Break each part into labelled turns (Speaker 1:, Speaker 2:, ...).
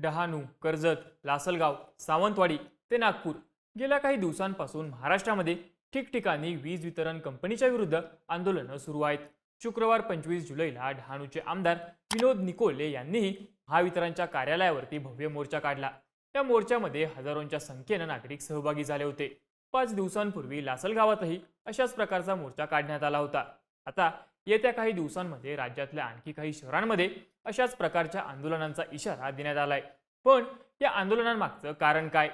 Speaker 1: डहाणू कर्जत लासलगाव सावंतवाडी ते नागपूर. गेल्या काही दिवसांपासून महाराष्ट्रामध्ये ठिकठिकाणी वीज वितरण कंपनीच्या विरुद्ध आंदोलनं सुरू आहेत. शुक्रवार पंचवीस जुलैला डहाणूचे आमदार विनोद निकोले यांनीही महावितरणच्या कार्यालयावरती भव्य मोर्चा काढला. त्या मोर्चामध्ये हजारोंच्या संख्येनं नागरिक सहभागी झाले होते. पाच दिवसांपूर्वी लासलगावातही अशाच प्रकारचा मोर्चा काढण्यात आला होता. आता येत्या काही दिवसांमध्ये राज्यातल्या आणखी काही शहरांमध्ये अशाच प्रकारच्या आंदोलनांचा इशारा देण्यात आलाय. पण या आंदोलनांमागचं कारण काय?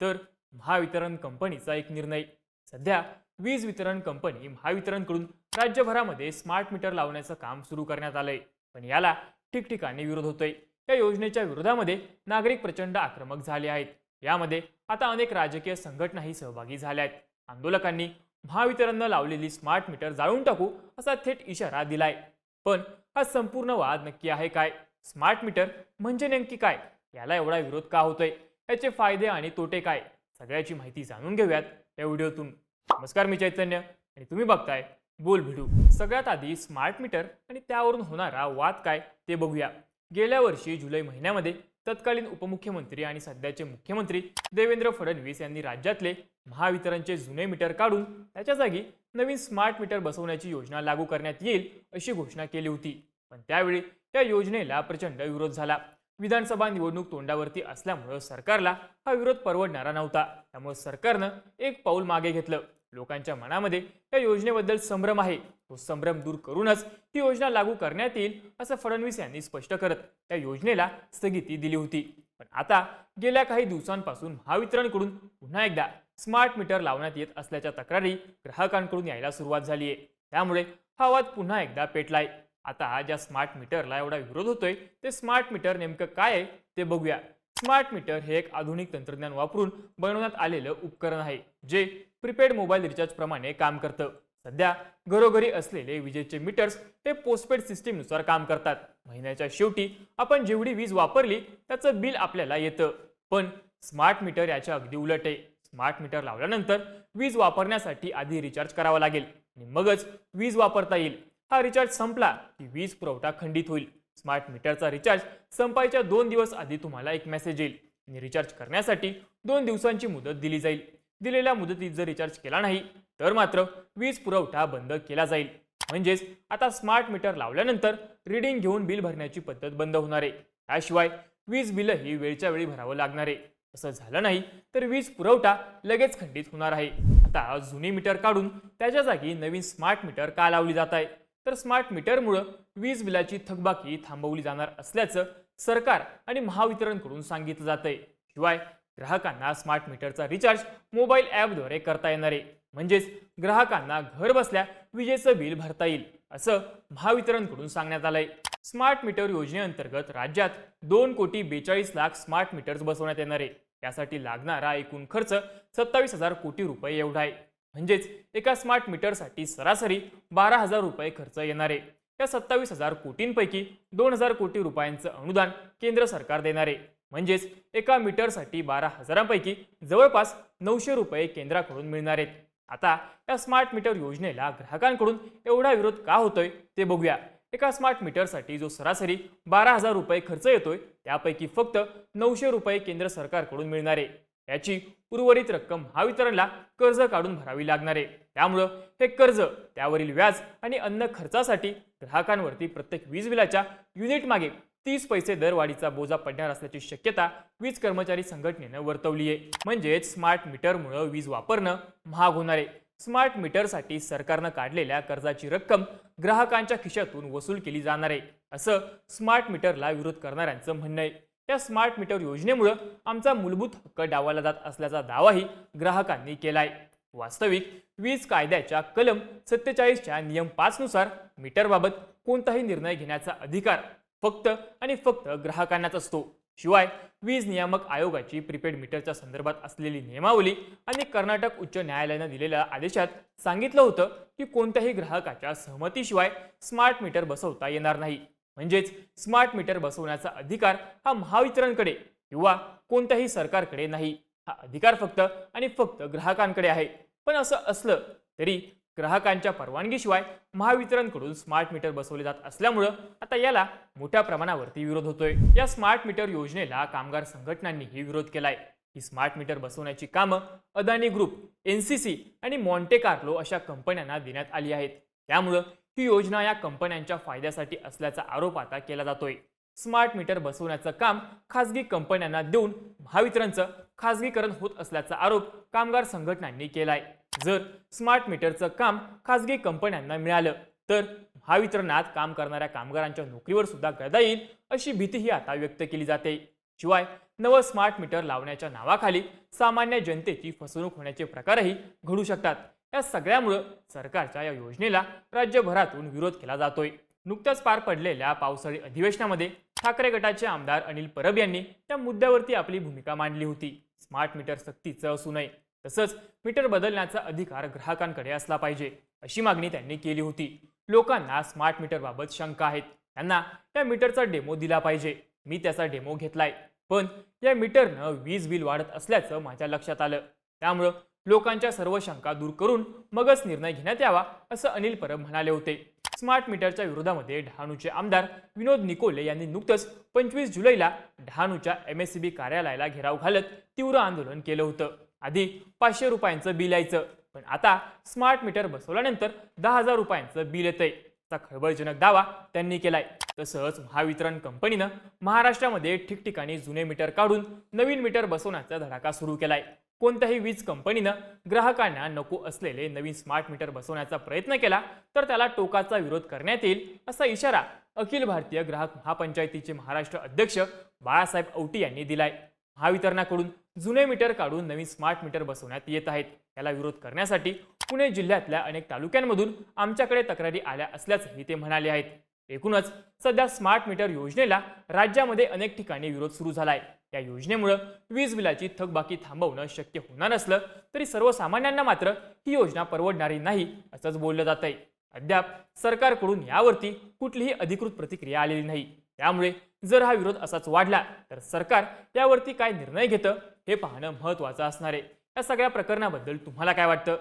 Speaker 1: तर महावितरण कंपनीचा एक निर्णय. सध्या वीज वितरण कंपनी महावितरणकडून राज्यभरामध्ये स्मार्ट मीटर लावण्याचं काम सुरू करण्यात आलंय. पण याला ठिकठिकाणी विरोध होतोय. या योजनेच्या विरोधामध्ये नागरिक प्रचंड आक्रमक झाले आहेत. यामध्ये आता अनेक राजकीय संघटनाही सहभागी झाल्या आहेत. आंदोलकांनी महावितरणनं लावलेली स्मार्ट मीटर जाळून टाकू असा थेट इशारा दिलाय. पण हा संपूर्ण वाद नक्की आहे काय? स्मार्ट मीटर म्हणजे नेमकी काय? याला एवढा विरोध का होतोय? याचे फायदे आणि तोटे काय? सगळ्याची माहिती जाणून घेऊयात या व्हिडिओतून. नमस्कार मी चैतन्य आणि तुम्ही बघताय बोल भिडू. सगळ्यात आधी स्मार्ट मीटर आणि त्यावरून होणारा वाद काय ते बघूया. गेल्या वर्षी जुलै महिन्यामध्ये तत्कालीन उपमुख्यमंत्री आणि सध्याचे मुख्यमंत्री देवेंद्र फडणवीस यांनी राज्यातले महावितरणचे जुने मीटर काढून त्याच्या जागी नवीन स्मार्ट मीटर बसवण्याची योजना लागू करण्यात येईल अशी घोषणा केली होती. पण त्यावेळी त्या योजनेला प्रचंड विरोध झाला. विधानसभा निवडणूक तोंडावरती असल्यामुळं सरकारला हा विरोध परवडणारा नव्हता. त्यामुळे सरकारनं एक पाऊल मागे घेतलं. लोकांच्या मनामध्ये या योजनेबद्दल संभ्रम आहे. तो संभ्रम दूर करूनच ही योजना लागू करण्यात येईल असं फडणवीस यांनी स्पष्ट करत त्या योजनेला स्थगिती दिली होती. पण आता गेल्या काही दिवसांपासून महावितरणकडून पुन्हा एकदा स्मार्ट मीटर लावण्यात येत असल्याच्या तक्रारी ग्राहकांकडून यायला सुरुवात झाली आहे. त्यामुळे हा वाद पुन्हा एकदा पेटलाय. आता ज्या स्मार्ट मीटरला एवढा विरोध होतोय ते स्मार्ट मीटर नेमकं काय आहे ते बघूया. स्मार्ट मीटर हे एक आधुनिक तंत्रज्ञान वापरून बनवण्यात आलेलं उपकरण आहे जे प्रीपेड मोबाईल रिचार्ज प्रमाणे काम करतं. सध्या घरोघरी असलेले विजेचे मीटर्स ते पोस्टपेड सिस्टीमनुसार काम करतात. महिन्याच्या शेवटी आपण जेवढी वीज वापरली त्याचं बिल आपल्याला येतं. पण स्मार्ट मीटर याच्या अगदी उलट आहे. स्मार्ट मीटर लावल्यानंतर वीज वापरण्यासाठी आधी रिचार्ज करावा लागेल. आणि मगच वीज वापरता येईल. हा रिचार्ज संपला की वीज पुरवठा खंडित होईल. स्मार्ट मीटरचा रिचार्ज संपायच्या दोन दिवस आधी तुम्हाला एक मेसेज येईल. आणि रिचार्ज करण्यासाठी दोन दिवसांची मुदत दिली जाईल. दिलेल्या मुदतीत जर रिचार्ज केला नाही तर मात्र वीज पुरवठा बंद केला जाईल. म्हणजेच आता स्मार्ट मीटर लावल्यानंतर रिडिंग घेऊन बिल भरण्याची पद्धत बंद होणार आहे. त्याशिवाय वीज बिलही वेळच्या वेळी भरावं लागणार आहे. असं झालं नाही तर वीज पुरवठा लगेच खंडित होणार आहे. आता जुनी मीटर काढून त्याच्या जागी नवीन स्मार्ट मीटर का लावली जात आहे? तर स्मार्ट मीटरमुळं वीज बिलाची थकबाकी थांबवली जाणार असल्याचं सरकार आणि महावितरणकडून सांगितलं जात आहे शिवाय ग्राहकांना स्मार्ट मीटरचा रिचार्ज मोबाईल ॲपद्वारे करता येणार आहे. म्हणजेच ग्राहकांना घर बसल्या विजेचं बिल भरता येईल असं महावितरणकडून सांगण्यात आलंय. स्मार्ट मीटर योजनेअंतर्गत राज्यात दोन कोटी बेचाळीस लाख स्मार्ट मीटर्स बसवण्यात येणार आहे. त्यासाठी लागणारा एकूण खर्च सत्तावीस हजार कोटी रुपये एवढा आहे. म्हणजेच एका स्मार्ट मीटरसाठी सरासरी बारा हजार रुपये खर्च येणार आहे. या सत्तावीस हजार कोटींपैकी दोन हजार कोटी रुपयांचं अनुदान केंद्र सरकार देणार आहे. म्हणजेच एका मीटरसाठी बारा हजारांपैकी जवळपास नऊशे रुपये केंद्राकडून मिळणार आहेत. आता या स्मार्ट मीटर योजनेला ग्राहकांकडून एवढा विरोध का होतोय ते बघूया. एका स्मार्ट मीटरसाठी जो सरासरी बारा हजार रुपये खर्च येतोय त्यापैकी फक्त नऊशे रुपये केंद्र सरकारकडून मिळणार. आहे याची उर्वरित रक्कम महावितरणला कर्ज काढून भरावी लागणार. आहे त्यामुळं हे कर्ज त्यावरील व्याज आणि अन्न खर्चासाठी ग्राहकांवरती प्रत्येक वीज बिलाच्या युनिट मागे तीस पैसे दरवाढीचा बोजा पडणार असल्याची शक्यता वीज कर्मचारी संघटनेनं वर्तवली आहे म्हणजेच स्मार्ट मीटरमुळं वीज वापरणं महाग होणार. आहे स्मार्ट मीटरसाठी सरकारनं काढलेल्या कर्जाची रक्कम ग्राहकांच्या खिशातून वसूल केली जाणार आहे असं स्मार्ट मीटरला विरोध करणाऱ्यांचं म्हणणं आहे. या स्मार्ट मीटर योजनेमुळं आमचा मूलभूत हक्क डावला जात असल्याचा दावाही ग्राहकांनी केलाय. वास्तविक वीज कायद्याच्या कलम सत्तेचाळीसच्या नियम पाचनुसार मीटरबाबत कोणताही निर्णय घेण्याचा अधिकार फक्त आणि फक्त ग्राहकांनाच असतो. शिवाय वीज नियामक आयोगाची प्रीपेड मीटरच्या संदर्भात असलेली नियमावली आणि कर्नाटक उच्च न्यायालयानं दिलेल्या आदेशात सांगितलं होतं की कोणत्याही ग्राहकाच्या सहमतीशिवाय स्मार्ट मीटर बसवता येणार नाही. म्हणजेच स्मार्ट मीटर बसवण्याचा अधिकार हा महावितरणकडे किंवा कोणत्याही सरकारकडे नाही. हा अधिकार फक्त आणि फक्त ग्राहकांकडे आहे. पण असं असलं तरी ग्राहकांच्या परवानगीशिवाय महावितरणकडून स्मार्ट मीटर बसवले जात असल्यामुळं आता याला मोठ्या प्रमाणावरती विरोध होतोय. या स्मार्ट मीटर योजनेला कामगार संघटनांनीही विरोध केलाय. ही स्मार्ट मीटर बसवण्याची कामं Adani group N C C आणि मॉन्टे कार्लो अशा कंपन्यांना देण्यात आली आहेत. त्यामुळं ही योजना या कंपन्यांच्या फायद्यासाठी असल्याचा आरोप आता केला जातोय. स्मार्ट मीटर बसवण्याचं काम खासगी कंपन्यांना देऊन महावितरणचं खासगीकरण होत असल्याचा आरोप कामगार संघटनांनी केलाय. जर स्मार्ट मीटरचं काम खासगी कंपन्यांना मिळालं तर महावितरणात काम करणाऱ्या कामगारांच्या नोकरीवर सुद्धा गदा येईल अशी भीतीही आता व्यक्त केली जाते. शिवाय नवं स्मार्ट मीटर लावण्याच्या नावाखाली सामान्य जनतेची फसवणूक होण्याचे प्रकारही घडू शकतात. या सगळ्यामुळं सरकारच्या या योजनेला राज्यभरातून विरोध केला जातोय. नुकत्याच पार पडलेल्या पावसाळी अधिवेशनामध्ये ठाकरे गटाचे आमदार अनिल परब यांनी त्या मुद्द्यावरती आपली भूमिका मांडली होती. स्मार्ट मीटर सक्तीचं असू नये तसंच मीटर बदलण्याचा अधिकार ग्राहकांकडे असला पाहिजे अशी मागणी त्यांनी केली होती. लोकांना स्मार्ट मीटरबाबत शंका आहेत. त्यांना त्या मीटरचा डेमो दिला पाहिजे. मी त्याचा डेमो घेतलाय. पण या मीटरनं वीज बिल वाढत असल्याचं माझ्या लक्षात आलं. त्यामुळं लोकांच्या सर्व शंका दूर करून मगच निर्णय घेण्यात यावा असं अनिल परब म्हणाले होते. स्मार्ट मीटरच्या विरोधामध्ये डहाणूचे आमदार विनोद निकोले यांनी नुकतंच पंचवीस जुलैला डहाणूच्या एम एस सी बी कार्यालयाला घेराव घालत तीव्र आंदोलन केलं होतं. आधी पाचशे रुपयांचं बिल यायचं. पण आता स्मार्ट मीटर बसवल्यानंतर दहा हजार रुपयांचं बिल येतंय. असा खळबळजनक दावा त्यांनी केलाय. तसंच महावितरण कंपनीनं महाराष्ट्रामध्ये ठिकठिकाणी जुने मीटर काढून नवीन मीटर बसवण्याचा धडाका सुरू केलाय. कोणत्याही वीज कंपनीनं ग्राहकांना नको असलेले नवीन स्मार्ट मीटर बसवण्याचा प्रयत्न केला तर त्याला टोकाचा विरोध करण्यात येईल असा इशारा अखिल भारतीय ग्राहक महापंचायतीचे महाराष्ट्र अध्यक्ष बाळासाहेब औटी यांनी दिलाय. महावितरणाकडून जुने मीटर काढून नवीन स्मार्ट मीटर बसवण्यात येत आहेत. याला विरोध करण्यासाठी पुणे जिल्ह्यातल्या अनेक तालुक्यांमधून आमच्याकडे तक्रारी आल्या असल्याचंही ते म्हणाले आहेत. एकूणच सध्या स्मार्ट मीटर योजनेला राज्यामध्ये अनेक ठिकाणी विरोध सुरू झाला आहे या योजनेमुळं वीज बिलाची थकबाकी थांबवणं शक्य होणार असलं तरी सर्वसामान्यांना मात्र ही योजना परवडणारी नाही असंच बोललं जात आहे अद्याप सरकारकडून यावरती कुठलीही अधिकृत प्रतिक्रिया आलेली नाही. त्यामुळे जर हा विरोध असाच वाढला तर सरकार यावरती काय निर्णय घेतं हे पाहणं महत्त्वाचं असणार आहे. या सगळ्या प्रकरणाबद्दल तुम्हाला काय वाटतं?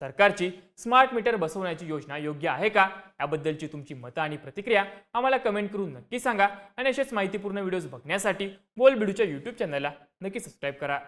Speaker 1: सरकारची स्मार्ट मीटर बसवण्याची योजना योग्य आहे का? याबद्दलची तुमची मतं आणि प्रतिक्रिया आम्हाला कमेंट करून नक्की सांगा. आणि असेच माहितीपूर्ण व्हिडिओज बघण्यासाठी बोल बिडूच्या यूट्यूब चॅनलला नक्की सबस्क्राईब करा.